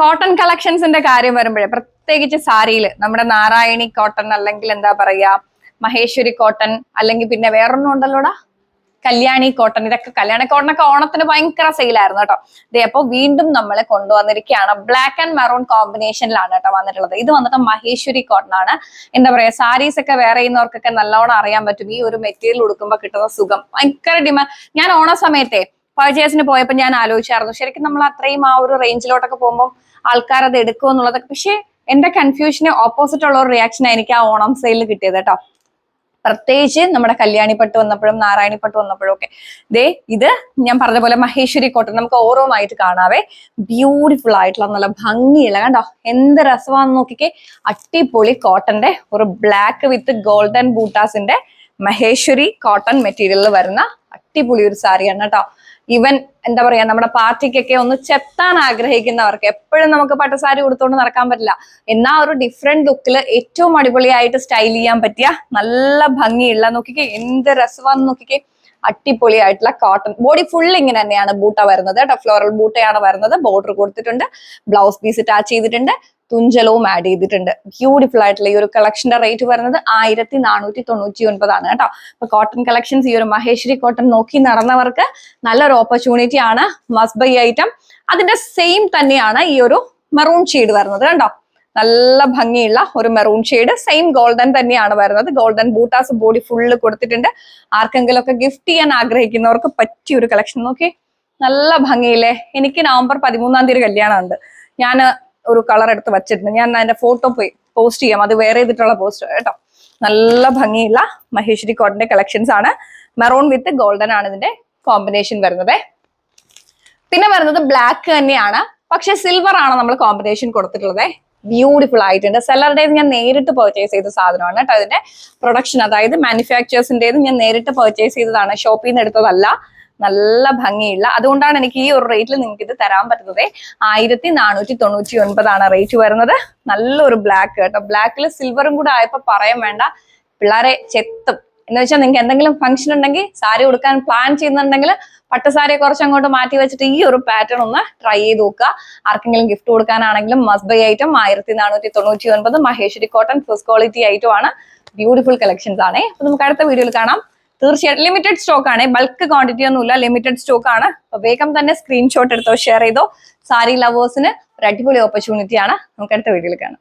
Cotton കളക്ഷൻസിന്റെ കാര്യം വരുമ്പോഴേ പ്രത്യേകിച്ച് സാരിയിൽ നമ്മുടെ നാരായണി കോട്ടൺ അല്ലെങ്കിൽ എന്താ പറയാ മഹേശ്വരി കോട്ടൺ അല്ലെങ്കിൽ പിന്നെ വേറൊന്നും ഉണ്ടല്ലോടാ? കല്യാണി കോട്ടൺ ഇതൊക്കെ കല്യാണി കോട്ടൺ ഒക്കെ ഓണത്തിന് ഭയങ്കര സെയിലായിരുന്നു കേട്ടോ. ഇതേ അപ്പൊ വീണ്ടും നമ്മൾ കൊണ്ടുവന്നിരിക്കുകയാണ്. ബ്ലാക്ക് ആൻഡ് മെറൂൺ കോമ്പിനേഷനിലാണ് കേട്ടോ വന്നിട്ടുള്ളത്. ഇത് വന്നിട്ട് മഹേശ്വരി കോട്ടൺ ആണ്. എന്താ പറയാ സാരീസ് ഒക്കെ വേറെ ചെയ്യുന്നവർക്കൊക്കെ നല്ലോണം അറിയാൻ പറ്റും. ഈ ഒരു മെറ്റീരിയൽ ഉടുക്കുമ്പോൾ കിട്ടുന്ന സുഖം. ഭയങ്കര ഡിമാൻഡ് ഞാൻ ഓണ സമയത്തെ പർച്ചേസിന് പോയപ്പോൾ ഞാൻ ആലോചിച്ചായിരുന്നു. ശരിക്കും നമ്മൾ അത്രയും ആ ഒരു റേഞ്ചിലോട്ടൊക്കെ പോകുമ്പോൾ ആൾക്കാർ അത് എടുക്കും എന്നുള്ളതൊക്കെ പക്ഷേ എന്റെ കൺഫ്യൂഷന് ഓപ്പോസിറ്റ് ഉള്ള ഒരു റിയാക്ഷൻ എനിക്ക് ആ ഓണം സെയിലിൽ കിട്ടിയത് കേട്ടോ. പ്രത്യേകിച്ച് നമ്മുടെ കല്യാണിപ്പട്ട് വന്നപ്പോഴും നാരായണിപ്പട്ട് വന്നപ്പോഴും ഒക്കെ. ദേ ഇത് ഞാൻ പറഞ്ഞ പോലെ മഹേശ്വരി കോട്ടൺ നമുക്ക് ഓരോന്നായിട്ട് കാണാവേ. ബ്യൂട്ടിഫുൾ ആയിട്ടുള്ള നല്ല ഭംഗിയുള്ള കണ്ടോ? എന്ത് രസമാണെന്ന് നോക്കിക്കേ. അട്ടിപ്പൊളി കോട്ടന്റെ ഒരു ബ്ലാക്ക് വിത്ത് ഗോൾഡൻ ബൂട്ടാസിന്റെ മഹേശ്വരി കോട്ടൺ മെറ്റീരിയലിൽ വരുന്ന അടിപൊളി ഒരു സാരിയാണ് കേട്ടോ. ഇവൻ എന്താ പറയാ നമ്മുടെ പാർട്ടിക്കൊക്കെ ഒന്ന് ചെത്താൻ ആഗ്രഹിക്കുന്നവർക്ക് എപ്പോഴും നമുക്ക് പട്ടുസാരി കൊടുത്തോണ്ട് നടക്കാൻ പറ്റില്ല. എന്നാ ഒരു ഡിഫറെന്റ് ലുക്കിൽ ഏറ്റവും അടിപൊളിയായിട്ട് സ്റ്റൈൽ ചെയ്യാൻ പറ്റിയ നല്ല ഭംഗിയുള്ള നോക്കിക്കേ എന്ത് രസമാണെന്ന് നോക്കിക്കേ അടിപൊളിയായിട്ടുള്ള കോട്ടൺ ബോഡി ഫുൾ ഇങ്ങനെ തന്നെയാണ് ബൂട്ട വരുന്നത് കേട്ടോ. ഫ്ലോറൽ ബൂട്ടയാണ് വരുന്നത്. ബോർഡർ കൊടുത്തിട്ടുണ്ട്. ബ്ലൗസ് പീസ് അറ്റാച്ച് ചെയ്തിട്ടുണ്ട്. തുഞ്ചലവും ആഡ് ചെയ്തിട്ടുണ്ട്. ബ്യൂട്ടിഫുൾ ആയിട്ടുള്ള ഈ ഒരു കളക്ഷന്റെ റേറ്റ് വരുന്നത് ആയിരത്തി നാനൂറ്റി തൊണ്ണൂറ്റി ഒൻപതാണ് കേട്ടോ. അപ്പൊ കോട്ടൺ കളക്ഷൻസ് ഈ ഒരു മഹേശ്വരി കോട്ടൺ നോക്കി നടന്നവർക്ക് നല്ലൊരു ഓപ്പർച്യൂണിറ്റി ആണ് മസ്റ്റ് ബൈ ഐറ്റം അതിന്റെ സെയിം തന്നെയാണ് ഈ ഒരു മെറൂൺ ഷെയ്ഡ് വരുന്നത് കണ്ടോ? നല്ല ഭംഗിയുള്ള ഒരു മെറൂൺ ഷെയ്ഡ് സെയിം ഗോൾഡൻ തന്നെയാണ് വരുന്നത്. ഗോൾഡൻ ബൂട്ടാസ് ബോഡി ഫുള്ള് കൊടുത്തിട്ടുണ്ട്. ആർക്കെങ്കിലും ഒക്കെ ഗിഫ്റ്റ് ചെയ്യാൻ ആഗ്രഹിക്കുന്നവർക്ക് പറ്റിയ ഒരു കളക്ഷൻ നോക്കി. നല്ല ഭംഗിയില്ലേ? എനിക്ക് നവംബർ പതിമൂന്നാം തീയതി കല്യാണം ഉണ്ട് ഞാൻ ഒരു കളർ എടുത്ത് വെച്ചിട്ടുണ്ട്. ഞാൻ അതിന്റെ ഫോട്ടോ പോയി പോസ്റ്റ് ചെയ്യാം. അത് വേറെ ചെയ്തിട്ടുള്ള പോസ്റ്റ് കേട്ടോ. നല്ല ഭംഗിയുള്ള മഹേശ്വരി കോട്ടന്റെ കളക്ഷൻസ് ആണ്. മെറൂൺ വിത്ത് ഗോൾഡൻ ആണ് ഇതിന്റെ കോമ്പിനേഷൻ വരുന്നത്. പിന്നെ വരുന്നത് ബ്ലാക്ക് തന്നെയാണ്. പക്ഷെ സിൽവർ ആണ് നമ്മൾ കോമ്പിനേഷൻ കൊടുത്തിട്ടുള്ളത്. ബ്യൂട്ടിഫുൾ ആയിട്ടുണ്ട്. സെല്ലറുടെ ഞാൻ നേരിട്ട് പർച്ചേസ് ചെയ്ത സാധനമാണ് കേട്ടോ അതിന്റെ പ്രൊഡക്ഷൻ അതായത് മാനുഫാക്ചേഴ്സിന്റേത് ഞാൻ നേരിട്ട് പർച്ചേസ് ചെയ്തതാണ്. ഷോപ്പിൽ നിന്ന് എടുത്തതല്ല. നല്ല ഭംഗിയുള്ള അതുകൊണ്ടാണ് എനിക്ക് ഈ ഒരു റേറ്റിൽ നിങ്ങൾക്ക് ഇത് തരാൻ പറ്റുന്നത്. ആയിരത്തി നാനൂറ്റി തൊണ്ണൂറ്റി ഒൻപതാണ് റേറ്റ് വരുന്നത്. നല്ലൊരു ബ്ലാക്ക് കേട്ടോ. ബ്ലാക്കിൽ സിൽവറും കൂടെ ആയപ്പോ പറയാൻ വേണ്ട. പിള്ളേരെ ചെത്തും. എന്ന് വെച്ചാൽ നിങ്ങൾക്ക് എന്തെങ്കിലും ഫംഗ്ഷൻ ഉണ്ടെങ്കിൽ സാരി കൊടുക്കാൻ പ്ലാൻ ചെയ്യുന്നുണ്ടെങ്കിൽ പട്ടുസാരി കുറച്ച് അങ്ങോട്ട് മാറ്റി വെച്ചിട്ട് ഈ ഒരു പാറ്റേൺ ഒന്ന് ട്രൈ ചെയ്ത് നോക്കുക. ആർക്കെങ്കിലും ഗിഫ്റ്റ് കൊടുക്കാനാണെങ്കിലും മസ്റ്റ് ബൈ ഐറ്റം ആയിരത്തി നാനൂറ്റി തൊണ്ണൂറ്റി ഒൻപത് Maheshwari cotton first quality item ആണ്. ബ്യൂട്ടിഫുൾ കളക്ഷൻസ് ആണ്. അപ്പൊ നമുക്ക് അടുത്ത വീഡിയോയിൽ കാണാം. തീർച്ചയായിട്ടും. ലിമിറ്റഡ് സ്റ്റോക്ക് ആണ്. ബൾക്ക് ക്വാണ്ടിറ്റി ഒന്നുമില്ല. ലിമിറ്റഡ് സ്റ്റോക്ക് ആണ്. വേഗം തന്നെ സ്ക്രീൻഷോട്ട് എടുത്തോ ഷെയർ ചെയ്തോ. സാരി ലവേഴ്സിന് ഒരു അടിപൊളി ഓപ്പർച്യൂണിറ്റി ആണ്. നമുക്ക് അടുത്ത വീഡിയോയിൽ കാണാം.